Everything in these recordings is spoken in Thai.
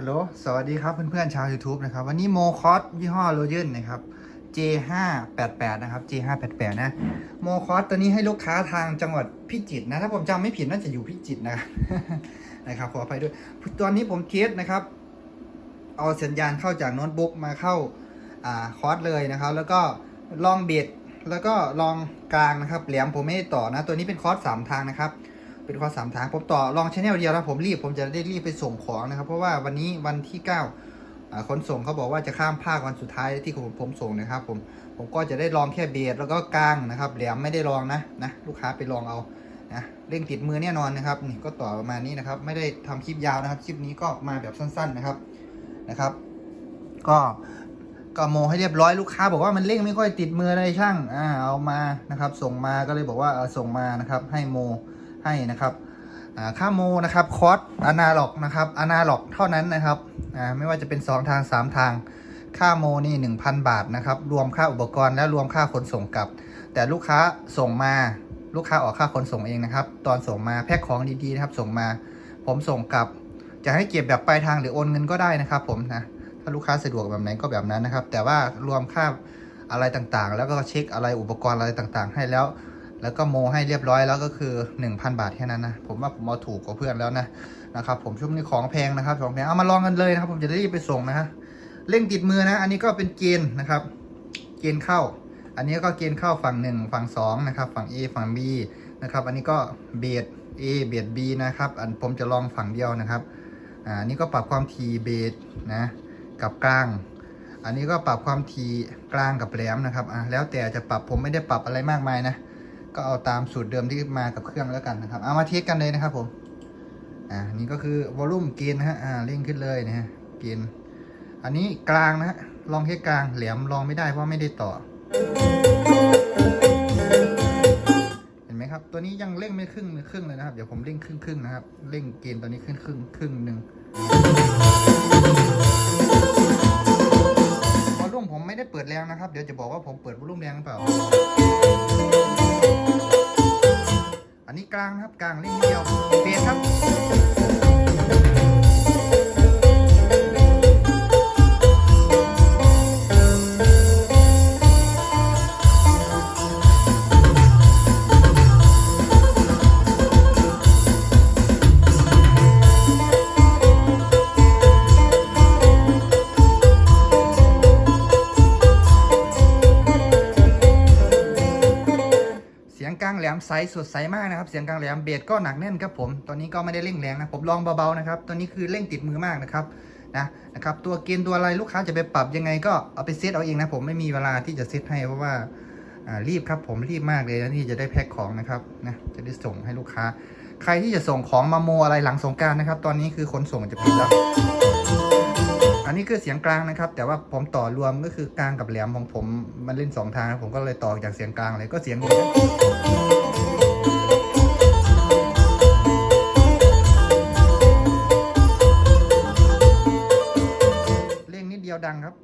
ฮัลโหล สวัสดีครับเพื่อนๆชาว YouTube นะครับ วันนี้โมคอสยี่ห้อโรเยนนะครับ J588 นะครับ J588 นะ โมคอสตัวนี้ให้ลูกค้าทางจังหวัดพิจิตรนะ ถ้าผมจำไม่ผิดน่าจะอยู่พิจิตรนะครับนะครับขออภัยด้วย ตอนนี้ผมเทสนะครับ เอาสัญญาณเข้าจากโน้ตบุ๊กมาเข้าอ่าคอร์สเลยนะครับ แล้วก็ลองเบสแล้วก็ลองกลางนะครับ แหลมผมไม่ได้ต่อนะ ตัวนี้เป็นคอร์สสามทางนะครับ เป็นคอสามทางผมต่อลองชแนลเดียวแล้วผมรีบผมจะได้รีบไปส่งของนะครับ เพราะว่าวันนี้วันที่9อ่าขนส่งเขาบอกว่าจะข้ามภาควันสุดท้ายที่ผมผมส่งนะครับ ผมผมก็จะได้ลองแค่เบสแล้วก็กลางนะครับแหลมไม่ได้ลองนะนะลูกค้าไปลองเอานะเร่งติดมือแน่นอนนะครับนี่ก็ต่อประมาณนี้นะครับ ไม่ได้ทำคลิปยาวนะครับคลิปนี้ก็มาแบบสั้น ๆนะครับนะครับ ก็ก็โมให้เรียบร้อยลูกค้า บอกว่ามันเร่งไม่ค่อยติดมือเลยช่างอ่าเอามานะครับ ส่งมาก็เลยบอกว่าเอาส่งมานะครับ ให้โม ให้นะครับค่าโมนะครับคอร์สอนาล็อกนะครับอนาล็อกเท่านั้นนะครับไม่ว่าจะเป็น 2 ทาง 3 ทาง ค่าโมนี่ 1,000 บาทนะครับ รวมค่าอุปกรณ์และรวมค่าขนส่งกลับ แต่ลูกค้าส่งมาลูกค้าออกค่าขนส่งเองนะครับ ตอนส่งมาแพ็คของดีๆนะครับ ส่งมา ผมส่งกลับ จะให้เก็บแบบปลายทางหรือโอนเงินก็ได้นะครับ ผมนะถ้าลูกค้าสะดวกแบบไหนก็แบบนั้นนะครับ แต่ว่ารวมค่าอะไรต่างๆ แล้วก็เช็คอะไรอุปกรณ์อะไรต่างๆ ให้แล้ว แล้วก็โมให้เรียบร้อยแล้วก็คือ 1,000 บาทแค่นั้นนะ ผมว่าผมเอาถูกกว่าเพื่อนแล้วนะนะครับผมช่วงนี้ของแพงนะครับของแพงเอามาลองกันเลยนะครับ ผมจะได้รีบไปส่งนะฮะเร่งติดมือนะ อันนี้ก็เป็นเกณฑ์นะครับ เกณฑ์เข้า อันนี้ก็เกณฑ์เข้าฝั่ง 1 ฝั่ง2นะครับฝั่ง A ฝั่ง B นะครับ อันนี้ก็เบียด A เบียด B นะครับ อันผมจะลองฝั่งเดียวนะครับอ่าอันนี้ก็ปรับความถี่เบสนะกับกลาง อันนี้ก็ปรับความถี่กลางกับแหลมนะครับอ่าแล้วแต่จะปรับผมไม่ได้ปรับอะไรมากมายนะ ก็เอาตามสูตรเดิมที่มากับเครื่องแล้วกันนะครับ เอามาเทสกันเลยนะครับผม อ่า นี่ก็คือวอลลุ่มเกณฑ์นะฮะ อ่า เร่งขึ้นเลยนะฮะ เกณฑ์ อันนี้กลางนะฮะ ลองแค่กลาง แหลมลองไม่ได้เพราะไม่ได้ต่อ เห็นไหมครับ ตัวนี้ยังเร่งไม่ครึ่งครึ่งเลยนะครับ เดี๋ยวผมเร่งครึ่งครึ่งนะครับ เร่งเกณฑ์ตัวนี้ขึ้นครึ่งครึ่งหนึ่งวอลลุ่มผมไม่ได้เปิดแรงนะครับ เดี๋ยวจะบอกว่าผมเปิดวอลลุ่มแรงหรือเปล่า กลางนะครับกลางเล่นเดียวเบสครับางแหลมใสสดใสมากนะครับ เสียงกลางแหลมเบสก็หนักแน่นครับผม ตอนนี้ก็ไม่ได้เร่งแรงนะ ผมลองเบาๆนะครับตัวนี้คือเร่งติดมือมากนะครับนะนะครับ ตัวเกณฑ์ตัวอะไรลูกค้าจะไปปรับยังไงก็เอาไปเซตเอาเองนะผมไม่มีเวลาที่จะเซตให้เพราะว่าารีบครับผมรีบมากเลยนะที่จะได้แพ็คของนะครับนะจะได้ส่งให้ลูกค้า ใครที่จะส่งของมาโมอะไรหลังสงการนะครับ ตอนนี้คือขนส่งจะปิดแล้ว อันนี้คือเสียงกลางนะครับ แต่ว่าผมต่อรวมก็คือกลางกับแหลมของผมมันเล่นสองทางผมก็เลยต่อจากเสียงกลางเลยก็เสียงดีนะเร่งนิดเดียวดังครับ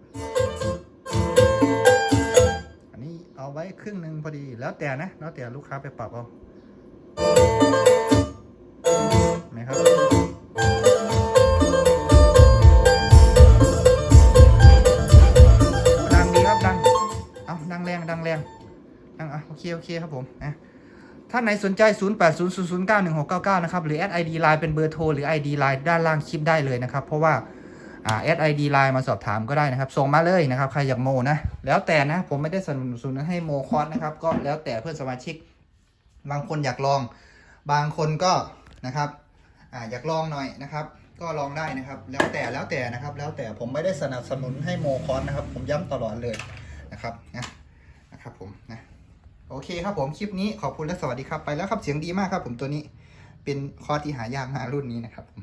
อันนี้เอาไว้ครึ่งหนึ่งพอดีแล้วแต่นะแล้วแต่ลูกค้าไปปรับเอาไหมครับ อะโอเคโอเคครับผมอะถ้าไหนสนใจ 0 8 0 0 0 9 1 6 9 9 นะครับ หรือแอด ID Line เป็นเบอร์โทร หรือ ID Line ด้านล่างคลิปได้เลยนะครับ เพราะว่าอ่าแอด ID Line มาสอบถามก็ได้นะครับ ส่งมาเลยนะครับ ใครอยากโมนะ แล้วแต่นะ ผมไม่ได้สนับสนุนให้โมคอร์สนะครับ ก็แล้วแต่เพื่อนสมาชิก บางคนอยากลอง บางคนก็นะครับอ่าอยากลองหน่อยนะครับ ก็ลองได้นะครับ แล้วแต่แล้วแต่นะครับ แล้วแต่ผมไม่ได้สนับสนุนให้โมคอนนะครับ ผมย้ำตลอดเลยนะครับนะนะครับผมนะ โอเคครับผมคลิปนี้ขอบคุณและสวัสดีครับไปแล้วครับเสียงดีมากครับผมตัวนี้เป็นคอร์สที่หายากมากรุ่นนี้นะครับผม